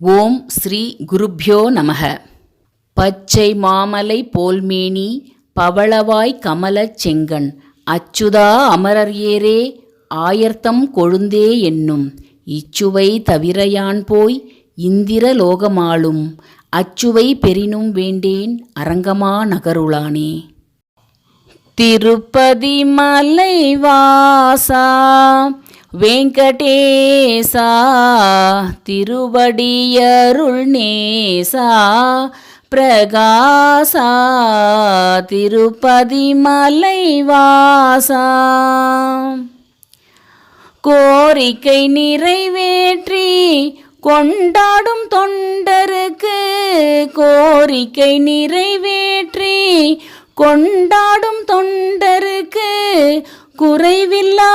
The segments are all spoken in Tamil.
ஓம் ஸ்ரீ குருப்யோ நமக. பச்சை மாமலை போல்மேனி பவளவாய் கமலச் செங்கண் அச்சுதா அமரர் ஏரே ஆயர்த்தம் கொழுந்தே என்னும் இச்சுவை தவிரையான் போய் இந்திர லோகமாளும் அச்சுவை பெரினும் வேண்டேன் அரங்கமா நகருளானே. திருப்பதி மலை வாசா வெங்கடேசா திருவடியருள் நேசா பிரகாசா திருப்பதி மலைவாசா கோரிக்கை நிறைவேற்றி கொண்டாடும் தொண்டருக்கு கோரிக்கை நிறைவேற்றி கொண்டாடும் தொண்டருக்கு குறைவில்லா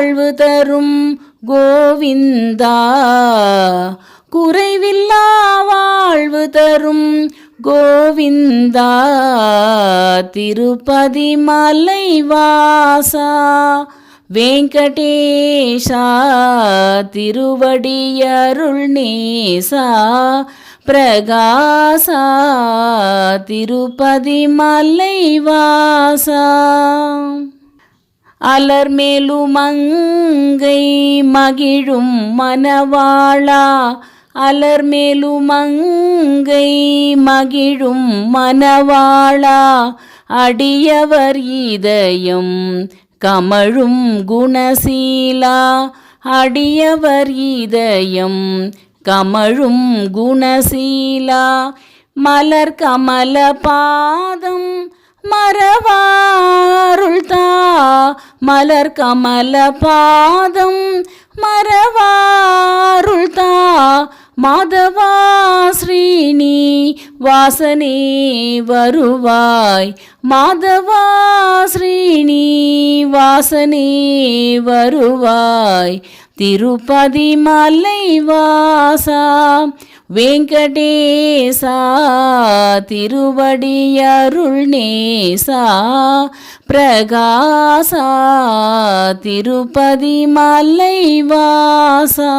வாழ்வு தரும் கோவிந்தா. குறைவில்லா வாழ்வு தரும் கோவிந்தா. திருப்பதி மலை வாசா வெங்கடேஷா. திருவடியருள் நேசா பிரகாசா. திருப்பதி மலை வாசா. அலர்மேலுமங்கை மகிழும் மனவாளா அலர்மேலுமங்கை மகிழும் மனவாளா அடியவர் இதயம் கமழும் குணசீலா அடியவர் இதயம் கமழும் குணசீலா. மலர் கமல பாதம் மறவாருள் மலர் கமல பாதம் மறவாருள் தா மாதவா ஸ்ரீனி வாசனே வருவாய். மாதவா ஸ்ரீனி வாசனே வருவாய். திருப்பதி மலை வாசா வெங்கடேசா திருவடியருள் நேசா பிரகாசா திருப்பதி மலை வாசா